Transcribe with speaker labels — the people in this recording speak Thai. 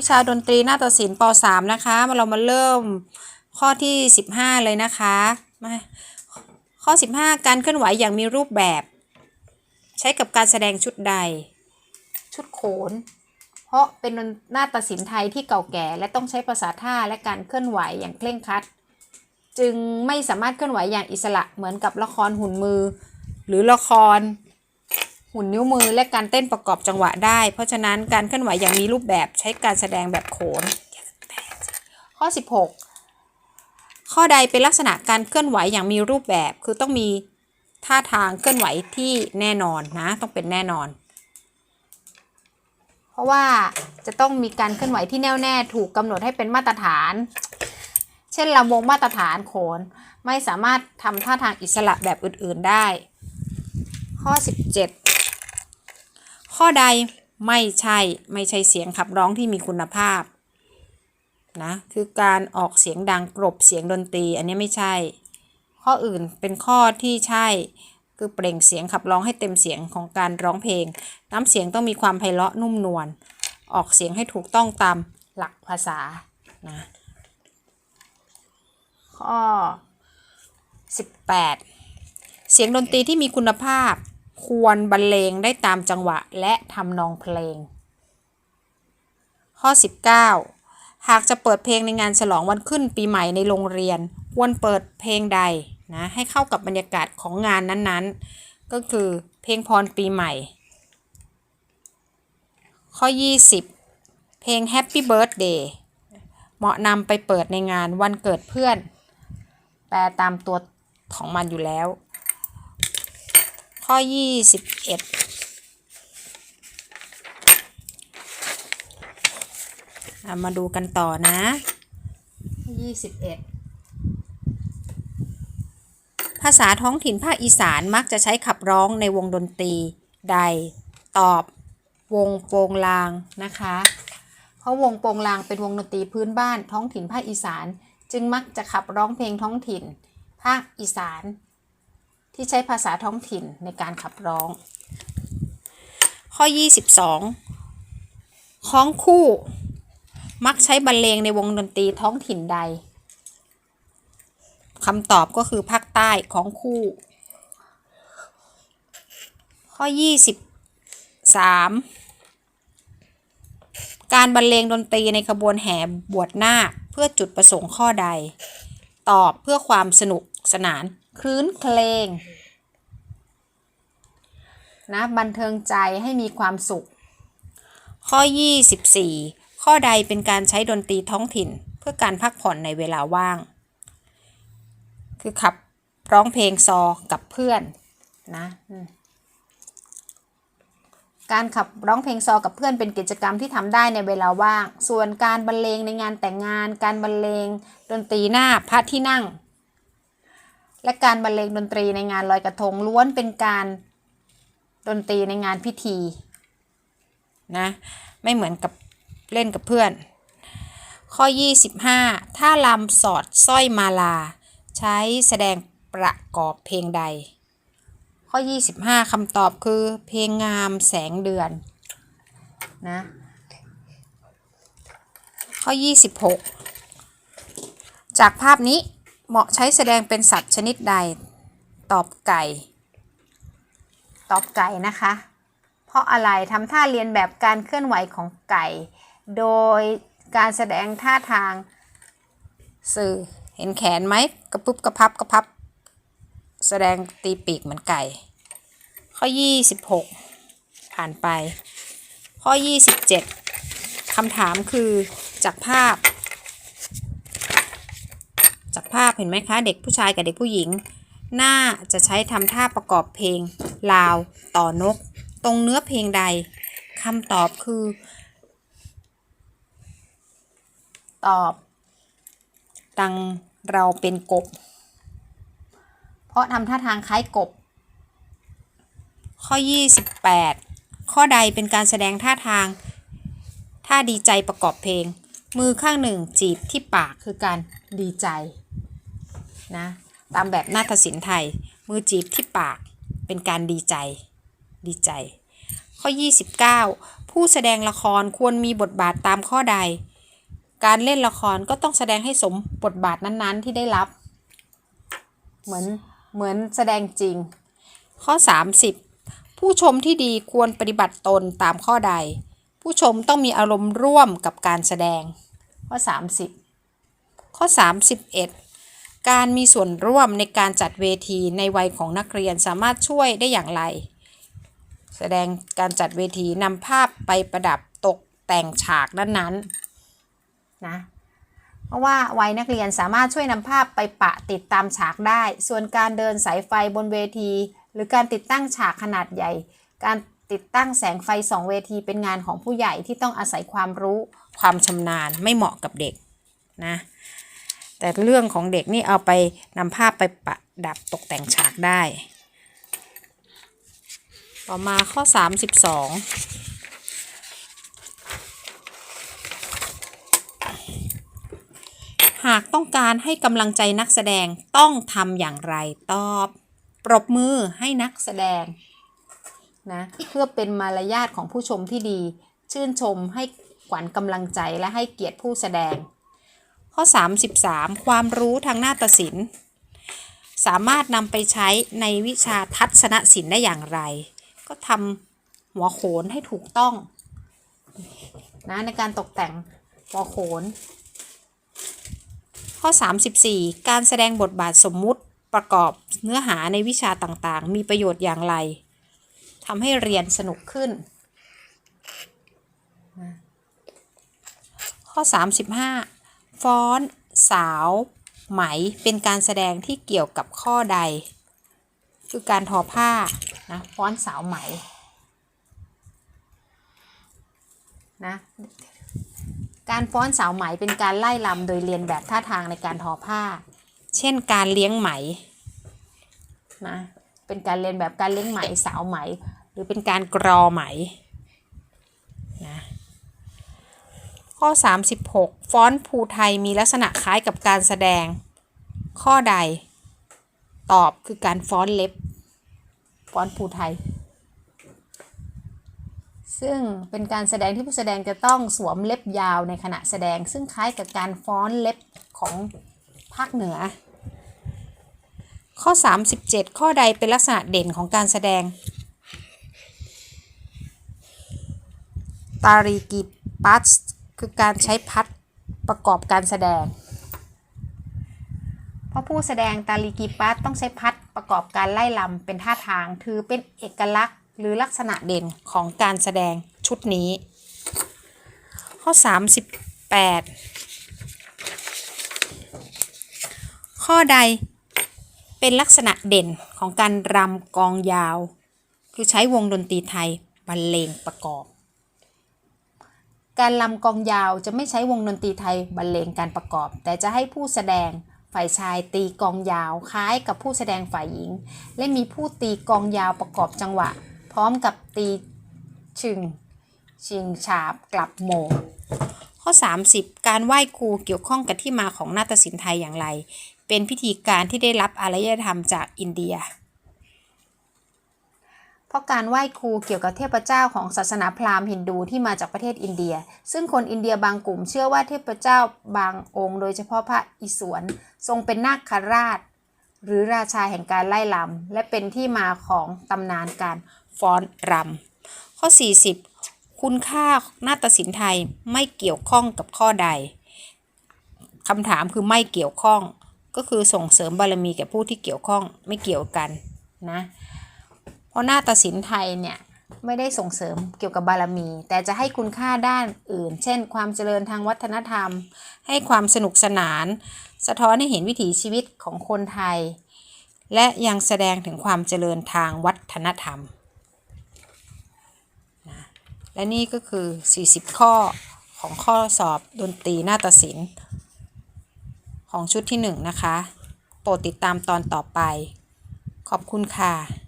Speaker 1: วิชาดนตรีนาฏศิลป์ป .3 นะคะมาเรามาเริ่มข้อที่ 15 เลยนะคะมาข้อ 15 การเคลื่อนไหวอย่างมีรูปแบบ ใช้กับการแสดงชุดใด ชุดโขน เพราะเป็นนาฏศิลป์ไทยที่เก่าแก่ และต้องใช้ภาษาท่าและการเคลื่อนไหวอย่างเคร่งครัด จึงไม่สามารถเคลื่อนไหวอย่างอิสระเหมือนกับละครหุ่นมือ หรือละคร หุ่นนิ้วมือและการเต้นประกอบจังหวะได้ เพราะฉะนั้นการเคลื่อนไหวอย่างมีรูปแบบใช้การแสดงแบบโขน ข้อ 16 ข้อใดเป็นลักษณะการเคลื่อนไหวอย่างมีรูปแบบ คือต้องมีท่าทางเคลื่อนไหวที่แน่นอนนะต้องเป็นแน่นอน เพราะว่าจะต้องมีการเคลื่อนไหวที่แน่วแน่ถูกกำหนดให้เป็นมาตรฐาน เช่นลำวงมาตรฐานโขนไม่สามารถทำท่าทางอิสระแบบอื่น ๆได้ ข้อ 17 ข้อใดไม่ใช่ไม่ใช่เสียงขับร้องที่มีคุณภาพนะคือการออกเสียงดังกรบเสียงดนตรีอันนี้ไม่ใช่ ข้ออื่นเป็นข้อที่ใช่ คือเปล่งเสียงขับร้องให้เต็มเสียงของการร้องเพลง น้ำเสียงต้องมีความไพเราะนุ่มนวลออกเสียงให้ถูกต้องตามหลักภาษานะข้อ 18 เสียงดนตรีที่มีคุณภาพ ควรบรรเลงได้ตามจังหวะและทำนองเพลง ข้อ 19 หากจะเปิดเพลงในงานฉลองวันขึ้นปีใหม่ในโรงเรียน ควรเปิดเพลงใดนะให้เข้ากับบรรยากาศของงานนั้นๆ ก็คือเพลงพรปีใหม่ ข้อ 20 เพลง Happy Birthday เหมาะนำไปเปิดในงานวันเกิดเพื่อน แปลตามตัวของมันอยู่แล้ว ข้อ21อะมาดูกันต่อนะ21ภาษาท้องถิ่นภาคอีสานมักจะใช้ขับร้องในวงดนตรีใด ตอบวงโปงลางนะคะ เพราะวงโปงลางเป็นวงดนตรีพื้นบ้านท้องถิ่นภาคอีสาน จึงมักจะขับร้องเพลงท้องถิ่น ภาคอีสาน ที่ใช้ภาษาท้องถิ่นในการขับร้อง ข้อ 22 ของคู่ มักใช้บรรเลงในวงดนตรีท้องถิ่นใดคำตอบก็คือภาคใต้ของคู่ ข้อ 23 การบรรเลงดนตรีในขบวนแห่บวชนาคเพื่อจุดประสงค์ข้อใด ตอบเพื่อความสนุกสนาน คลื้นเพลงนะบันเทิงใจให้มีความสุข ข้อ 24 ข้อใดเป็นการใช้ดนตรีท้องถิ่นเพื่อการพักผ่อนในเวลาว่าง คือขับร้องเพลงซอกับเพื่อนนะการขับร้องเพลงซอกับเพื่อนเป็นกิจกรรมที่ทำได้ในเวลาว่าง ส่วนการบรรเลงในงานแต่งงาน การบรรเลงดนตรีหน้าพระที่นั่ง และการบรรเลงดนตรีในงานลอยกระทงล้วนเป็นการดนตรีในงานพิธีนะไม่เหมือนกับเล่นกับเพื่อน ข้อ 25 ถ้าลำสอดสร้อยมาลา ใช้แสดงประกอบเพลงใด ข้อ 25คำตอบคือเพลงงามแสงเดือนนะข้อ 26 จากภาพนี้ เหมาะใช้แสดงเป็นสัตว์ชนิดใด ตอบไก่ ตอบไก่นะคะ เพราะอะไรทำท่าเรียนแบบการเคลื่อนไหวของไก่ โดยการแสดงท่าทางสื่อเห็นแขนไหมกระปุบกระพับกระพับ แสดงตีปีกเหมือนไก่ ข้อ 26 ผ่านไป ข้อ 27คำถามคือจากภาพ จากภาพเห็นไหมคะเด็กผู้ชายกับเด็กผู้หญิง หน่าจะใช้ทำท่าประกอบเพลง ลาว ต่อนก ตรงเนื้อเพลงใดคำตอบคือ ตอบ ดังเราเป็นกบ เพราะทำท่าทางคล้ายกบ ข้อ 28 ข้อใดเป็นการแสดงท่าทาง ท่าดีใจประกอบเพลง มือข้างหนึ่งจีบที่ปากคือการดีใจ นะตามแบบนาฏศิลป์ไทย มือจีบที่ปากเป็นการดีใจดีใจ ข้อ 29ผผู้แสดงละครควรมีบทบาทตามข้อใด การเล่นละครก็ต้องแสดงให้สมบทบาทนั้นๆที่ได้รับ เหมือนเหมือนแสดงจริง ข้อ 30 ผู้ชมที่ดีควรปฏิบัติตนตามข้อใด ผู้ชมต้องมีอารมณ์ร่วมกับการแสดง ข้อ 30 ข้อ 31 การมีส่วนร่วมในการจัดเวทีในวัยของนักเรียนสามารถช่วยได้อย่างไร แสดงการจัดเวทีนำภาพไปประดับตกแต่งฉากนั้นๆนะเพราะว่าวัยนักเรียนสามารถช่วยนำภาพไปปะติดตามฉากได้ ส่วนการเดินสายไฟบนเวที หรือการติดตั้งฉากขนาดใหญ่ การติดตั้งแสงไฟสองเวทีเป็นงานของผู้ใหญ่ที่ต้องอาศัยความรู้ความชำนาญไม่เหมาะกับเด็กนะ แต่เรื่องของเด็กนี่เอาไปนำภาพไปประดับตกแต่งฉากได้ ต่อมาข้อ 32หากต้องการให้กำลังใจนักแสดงต้องทำอย่างไรตอบ ปรบมือให้นักแสดงนะเพื่อเป็นมารยาทของผู้ชมที่ดี ชื่นชมให้ขวัญกำลังใจและให้เกียรติผู้แสดง ข้อ 33 ความรู้ทางนาฏศิลป์ สามารถนำไปใช้ในวิชาทัศนศิลป์ได้อย่างไร ก็ทำหัวโขนให้ถูกต้องนะในการตกแต่งหัวโขน ข้อ 34 การแสดงบทบาทสมมุติประกอบเนื้อหาในวิชาต่างๆ มีประโยชน์อย่างไรทำให้เรียนสนุกขึ้น ข้อ 35 ฟ้อน สาว ไหม เป็นการแสดงที่เกี่ยวกับข้อใด คือการทอผ้านะฟ้อนสาวไหมนะการฟ้อนสาวไหมเป็นการไล่ลำโดยเรียนแบบท่าทางในการทอผ้า เช่นการเลี้ยงไหมนะเป็นการเรียนแบบการเลี้ยงไหมสาวไหม หรือเป็นการกรอไหมนะ ข้อ 36 ฟ้อนภูไทยมีลักษณะคล้ายกับการแสดง ข้อใด ตอบคือการฟ้อนเล็บ ฟ้อนภูไทย ซึ่งเป็นการแสดงที่ผู้แสดงจะต้องสวมเล็บยาวในขณะแสดง ซึ่งคล้ายกับการฟ้อนเล็บของภาคเหนือ ข้อ 37 ข้อใดเป็นลักษณะเด่นของการแสดง ตารีกีปัส คือการใช้พัดประกอบการแสดง เพราะผู้แสดงตาลีกีปัสต้องใช้พัดประกอบการไล่ลำเป็นท่าทางถือเป็นเอกลักษณ์หรือลักษณะเด่นของการแสดงชุดนี้ ข้อ 38 ข้อใดเป็นลักษณะเด่นของการรำกองยาว คือใช้วงดนตรีไทยบรรเลงประกอบ การลำกองยาวจะไม่ใช้วงดนตรีไทยบรรเลงการประกอบ แต่จะให้ผู้แสดงฝ่ายชายตีกองยาวคล้ายกับผู้แสดงฝ่ายหญิง และมีผู้ตีกองยาวประกอบจังหวะ พร้อมกับตีชึงชิงฉาบกลับโมข้อ 30 การไหว้ครูเกี่ยวข้องกับที่มาของนาฏศิลป์ไทยอย่างไร เป็นพิธีการที่ได้รับอารยธรรมจากอินเดีย ราะการไหว้ครูเกี่ยวกับเทพเจ้าของศาสนาพราหมณ์ฮินดูที่มาจากประเทศอินเดีย ซึ่งคนอินเดียบางกลุ่มเชื่อว่าเทพเจ้าบางองค์ โดยเฉพาะพระอิศวรทรงเป็นนาคราช หรือราชาแห่งการไล่ลำและเป็นที่มาของตำนานการฟ้อนรำข้อ 40 คุณค่านาฏศิลป์ไทยไม่เกี่ยวข้องกับข้อใดคำถามคือไม่เกี่ยวข้อง ก็คือส่งเสริมบารมีแก่ผู้ที่เกี่ยวข้องไม่เกี่ยวกันนะ เพราะหน้าฏศิลป์ไทยเนี่ยไม่ได้ส่งเสริมเกี่ยวกับบารมี แต่จะให้คุณค่าด้านอื่น เช่น ความเจริญทางวัฒนธรรม ให้ความสนุกสนาน สะท้อนให้เห็นวิถีชีวิตของคนไทย และยังแสดงถึงความเจริญทางวัฒนธรรมและนี่ก็คือ 40 ข้อของข้อสอบดนตรีนาฏศิลป์ของชุดที่ 1 นะคะ โปรดติดตามตอนต่อไป ขอบคุณค่ะ